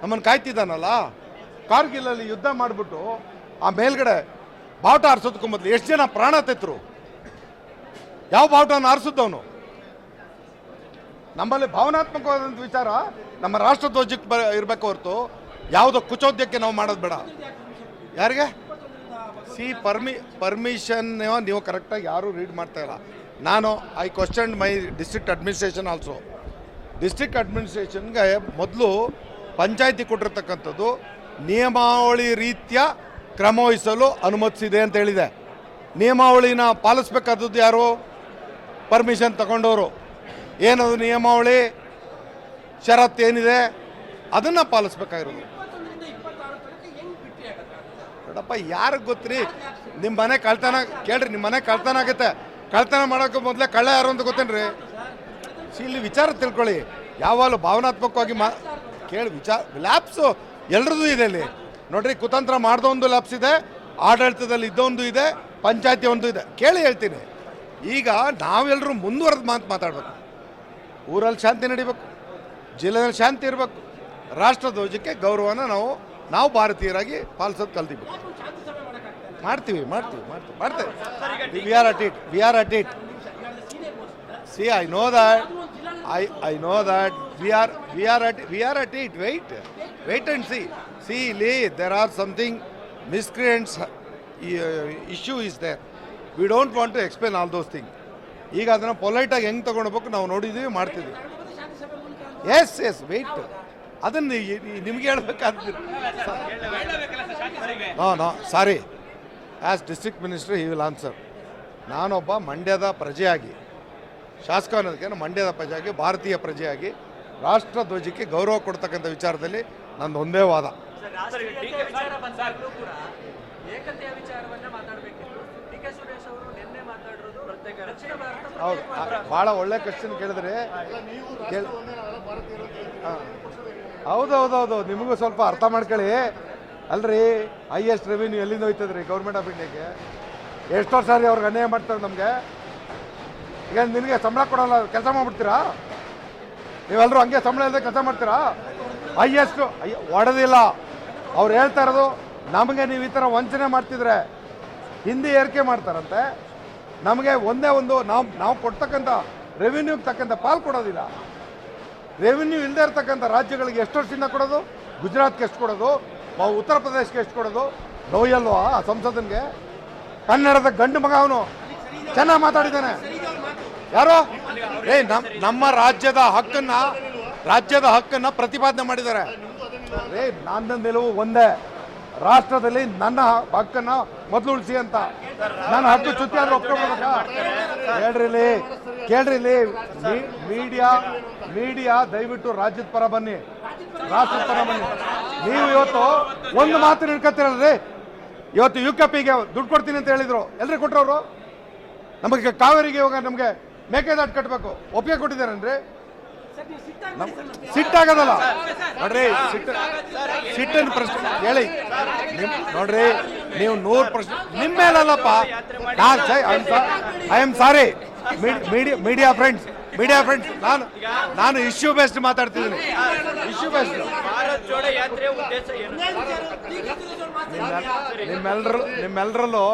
ನಮ್ಮನ್ನು ಕಾಯ್ತಿದ್ದಾನಲ್ಲ? ಕಾರ್ಗಿಲಲ್ಲಿ ಯುದ್ಧ ಮಾಡಿಬಿಟ್ಟು ಆ ಮೇಲ್ಗಡೆ ಬಾವುಟ ಆರಿಸೋದಕ್ಕೂ ಮೊದಲು ಎಷ್ಟು ಜನ ಪ್ರಾಣ ತೆತ್ತರು ಯಾವ ಬಾವುಟನ ಆರಿಸಿದ್ದವನು? ನಮ್ಮಲ್ಲಿ ಭಾವನಾತ್ಮಕವಾದಂಥ ವಿಚಾರ ನಮ್ಮ ರಾಷ್ಟ್ರಧ್ವಜಕ್ಕೆ ಬ ಇರಬೇಕು ಹೊರತು ಯಾವುದೋ ಕುಚೋದ್ಯಕ್ಕೆ ನಾವು ಮಾಡೋದು ಬೇಡ. ಯಾರಿಗೆ? ಸಿ, ಪರ್ಮಿ ಪರ್ಮಿಷನ್ ನೀವು ಕರೆಕ್ಟಾಗಿ ಯಾರೂ ರೀಡ್ ಮಾಡ್ತಾ ಇಲ್ಲ. ನಾನು, I question my district administration also. District ಅಡ್ಮಿನಿಸ್ಟ್ರೇಷನ್ಗೆ ಮೊದಲು ಪಂಚಾಯತಿ ಕೊಟ್ಟಿರ್ತಕ್ಕಂಥದ್ದು ನಿಯಮಾವಳಿ ರೀತಿಯ ಕ್ರಮ ವಹಿಸಲು ಅನುಮತಿಸಿದೆ ಅಂತ ಹೇಳಿದೆ. ನಿಯಮಾವಳಿನ ಪಾಲಿಸ್ಬೇಕಾದದ್ದು ಯಾರು? ಪರ್ಮಿಷನ್ ತಗೊಂಡವರು. ಏನದು ನಿಯಮಾವಳಿ? ಷರತ್ತು ಏನಿದೆ? ಅದನ್ನು ಪಾಲಿಸ್ಬೇಕಾಗಿರೋದು. ನೋಡಪ್ಪ, ಯಾರಿಗೆ ಗೊತ್ತ್ರಿ? ನಿಮ್ಮ ಮನೆ ಕಳ್ತನ, ಕೇಳ್ರಿ ನಿಮ್ಮ ಮನೆ ಕಳ್ತನ ಆಗುತ್ತೆ ಕಳ್ತನ ಮಾಡೋಕೆ ಮೊದಲೇ ಕಳ್ಳ ಯಾರು ಅಂತ ಗೊತ್ತೇನ್ರಿ? ಇಲ್ಲಿ ವಿಚಾರ ತಿಳ್ಕೊಳ್ಳಿ. ಯಾವಾಗಲೂ ಭಾವನಾತ್ಮಕವಾಗಿ ಮಾ ಕೇಳಿ ವಿಚಾರ ಲ್ಯಾಬ್ಸು ಎಲ್ರದ್ದು ಇದೆ ಇಲ್ಲಿ. ನೋಡ್ರಿ ಕುತಂತ್ರ ಮಾಡ್ದೋ ಒಂದು ಲ್ಯಾಬ್ಸ್ ಇದೆ ಆಡಳಿತದಲ್ಲಿ ಇದ್ದೊಂದು ಇದೆ ಪಂಚಾಯತಿ ಒಂದು ಇದೆ. ಕೇಳಿ ಹೇಳ್ತೀನಿ. ಈಗ ನಾವೆಲ್ಲರೂ ಮುಂದುವರೆದ ಮಾತು ಮಾತಾಡಬೇಕು. ಊರಲ್ಲಿ ಶಾಂತಿ ನಡಿಬೇಕು. ಜಿಲ್ಲೆಯಲ್ಲಿ ಶಾಂತಿ ಇರಬೇಕು. ರಾಷ್ಟ್ರಧ್ವಜಕ್ಕೆ ಗೌರವನ ನಾವು ನಾವು ಭಾರತೀಯರಾಗಿ ಪಾಲಿಸೋದು ಕಲ್ತೀವಿ ಮಾಡ್ತೀವಿ ಮಾಡ್ತೀವಿ ಮಾಡ್ತೀವಿ ಮಾಡ್ತೇವೆ. We are at it we are at it see I know that I I know that we are we are we we are it. It wait and and see Lee, there are are miscreants miscreants issue is there we don't want to explain all those thing ಈಗ ಅದನ್ನು ಪೊಲೈಟಾಗಿ ಹೆಂಗೆ ತೊಗೊಳ್ಬೇಕು ನಾವು ನೋಡಿದ್ದೀವಿ ಮಾಡ್ತಿದ್ದೀವಿ S S wait ಅದನ್ನು ನಿಮ್ಗೆ ಹೇಳ್ಬೇಕಾದ್ರೆ. No no sorry as district minister he will answer ನಾನೊಬ್ಬ ಮಂಡ್ಯದ ಪ್ರಜೆಯಾಗಿ ಶಾಸಕ ಅನ್ನೋದಕ್ಕೆ ಮಂಡ್ಯದ ಪ್ರಜೆಯಾಗಿ ಭಾರತೀಯ ಪ್ರಜೆಯಾಗಿ ರಾಷ್ಟ್ರ ಧ್ವಜಕ್ಕೆ ಗೌರವ ಕೊಡ್ತಕ್ಕಂಥ ವಿಚಾರದಲ್ಲಿ ನಂದು ಒಂದೇ ವಾದ. ಸರ್ ಡಿಕೆ ವಿಚಾರ ಬಂದಾಗಲೂ ಕೂಡ ಏಕತೆಯ ವಿಚಾರವನ್ನ ಮಾತಾಡಬೇಕಿತ್ತು. ಡಿ ಕೆ ಸುರೇಶ್ ಅವರು ನಿನ್ನೆ ಮಾತಾಡಿರೋದು ದಕ್ಷಿಣ ಭಾರತ ಹೌದು. ಭಾಳ ಒಳ್ಳೆ ಕ್ವಶನ್ ಕೇಳಿದ್ರೆ ಕೇಳ್. ಹೌದು ಹೌದು ಹೌದು. ನಿಮಗೂ ಸ್ವಲ್ಪ ಅರ್ಥ ಮಾಡ್ಕೊಳ್ಳಿ. ಅಲ್ರಿ ಹೈಯೆಸ್ಟ್ ರೆವಿನ್ಯೂ ಎಲ್ಲಿಂದ ಹೋಯ್ತದ್ರಿ ಗೌರ್ಮೆಂಟ್ ಆಫ್ ಇಂಡಿಯಾಗೆ ಎಷ್ಟೋ ಸಾರಿ ಅವ್ರಿಗೆ ಅನ್ಯಾಯ ಮಾಡ್ತಾರೆ ನಮಗೆ? ಈಗ ನಿನಗೆ ಸಂಬಳ ಕೊಡೋಲ್ಲ ಕೆಲಸ ಮಾಡ್ಬಿಡ್ತೀರಾ? ನೀವೆಲ್ಲರೂ ಹಂಗೆ ಸಂಬಳ ಇಲ್ಲದೆ ಕೆಲಸ ಮಾಡ್ತೀರಾ? ಹೈಯೆಸ್ಟು ಒಡೆದಿಲ್ಲ. ಅವ್ರು ಹೇಳ್ತಾ ಇರೋದು, ನಮಗೆ ನೀವು ಈ ಥರ ವಂಚನೆ ಮಾಡ್ತಿದ್ರೆ ಹಿಂದಿ ಏರಿಕೆ ಮಾಡ್ತಾರಂತೆ. ನಮಗೆ ಒಂದೇ ಒಂದು, ನಾವು ನಾವು ಕೊಡ್ತಕ್ಕಂಥ ರೆವಿನ್ಯೂಗೆ ತಕ್ಕಂಥ ಪಾಲು ಕೊಡೋದಿಲ್ಲ. ರೆವಿನ್ಯೂ ಇಲ್ಲದೆ ಇರತಕ್ಕಂಥ ರಾಜ್ಯಗಳಿಗೆ ಎಷ್ಟು ವರ್ಷದಿಂದ ಕೊಡೋದು? ಗುಜರಾತ್ಗೆ ಎಷ್ಟು ಕೊಡೋದು? ಉತ್ತರ ಪ್ರದೇಶಕ್ಕೆ ಎಷ್ಟು ಕೊಡೋದು? ನೋಯಲ್ವಾ ಸಂಸದನಿಗೆ? ಕನ್ನಡದ ಗಂಡು ಮಗ ಅವನು. ಚೆನ್ನಾಗಿ ಮಾತಾಡಿದ್ದಾನೆ. ಯಾರು? ಏ, ನಮ್, ನಮ್ಮ ರಾಜ್ಯದ ಹಕ್ಕನ್ನ ರಾಜ್ಯದ ಹಕ್ಕನ್ನ ಪ್ರತಿಪಾದನೆ ಮಾಡಿದ್ದಾರೆ. ಏ ನನ್ನ ನಿಲುವು ಒಂದೇ. ರಾಷ್ಟ್ರದಲ್ಲಿ ನನ್ನ ಹಕ್ಕನ್ನ ಮೊದಲು ಉಳಿಸಿ ಅಂತ. ನನ್ನ ಹಕ್ಕು ಚುತ್ತಿ ಆದ್ರೆ ಒಪ್ಕೊಳ್ಬೇಕಾ? ಕೇಳ್ರಿ ಕೇಳ್ರಿಲಿ ಕೇಳ್ರಿ ಮೀಡಿಯಾ ಮೀಡಿಯಾ, ದಯವಿಟ್ಟು ರಾಜ್ಯದ ಪರ ಬನ್ನಿ. ರಾಷ್ಟ್ರದ ಪರ ಬನ್ನಿ. ನೀವು ಇವತ್ತು ಒಂದು ಮಾತು ನಿಡ್ಕೊತಿರಲ್ರಿ ಇವತ್ತು ಯು ಕೆ ಪಿಗೆ ದುಡ್ಡು ಕೊಡ್ತೀನಿ ಅಂತ ಹೇಳಿದ್ರು. ಎಲ್ರಿ ಕೊಟ್ರವ್ರು? ನಮಗೆ ಕಾವೇರಿಗೆ ಇವಾಗ ನಮಗೆ ಮೇಕೆದಾಟು ಕಟ್ಟಬೇಕು. ಒಪ್ಪಿಗೆ ಕೊಟ್ಟಿದ್ದಾರೆ ನಮ್- ಸಿಟ್ಟಾಗದಲ್ಲ ನೋಡ್ರಿ ಸಿಟ್ಟು ಸಿಟ್ಟಿನ ಪ್ರಶ್ನೆ ಹೇಳಿ. ನಿಮ್ ನೋಡ್ರಿ ನೀವು ನೂರು ಪ್ರಶ್ನೆ ನಿಮ್ಮ ಮೇಲಲ್ಲಪ್ಪ. ನಾನು I am sorry media media friends media friends ನಾನು ನಾನು ಇಶ್ಯೂ ಬೇಸ್ಡ್ ಮಾತಾಡ್ತಿದ್ದೀನಿ. ಇಶ್ಯೂ ಬೇಸ್ಡ್ ಭಾರತ್ ಜೋಡೋ ಯಾತ್ರೆಯ ಉದ್ದೇಶ ಏನು? ನಿಮ್ಮೆಲ್ಲರೂ ನಿಮ್ಮೆಲ್ಲರಲ್ಲೂ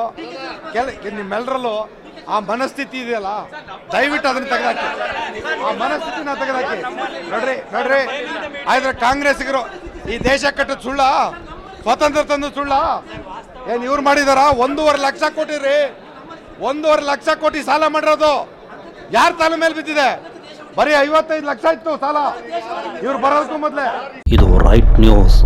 ಕೆಲ ನಿಮ್ಮೆಲ್ಲರಲ್ಲೂ ಆ ಮನಸ್ಥಿತಿ ಇದೆಯಲ್ಲ? ದಯವಿಟ್ಟು ಅದನ್ನ ತೆಗೆದಾಕಿ. ಆ ಮನಸ್ಥಿತಿನ ತೆಗೆದಾಕಿ. ನೋಡ್ರಿ ನೋಡ್ರಿ. ಆದ್ರೆ ಕಾಂಗ್ರೆಸ್ಸಿಗರು, ಈ ದೇಶ ಕಟ್ಟದ ಸುಳ್ಳ? ಸ್ವಾತಂತ್ರ್ಯ ತಂದು ಸುಳ್ಳ? ಏನ್ ಇವ್ರು ಮಾಡಿದಾರ? ಒಂದೂವರೆ ಲಕ್ಷ ಕೋಟಿ ರೀ ಒಂದೂವರೆ ಲಕ್ಷ ಕೋಟಿ ಸಾಲ ಮಾಡಿರೋದು. ಯಾರ ತಾಲ ಮೇಲೆ ಬಿದ್ದಿದೆ? ಬರೀ ಐವತ್ತೈದು ಲಕ್ಷ ಇತ್ತು ಸಾಲ. ಇವ್ರು ಬರೋದಕ್ಕೂ ಮೊದಲೇ. ಇದು ರೈಟ್ ನ್ಯೂಸ್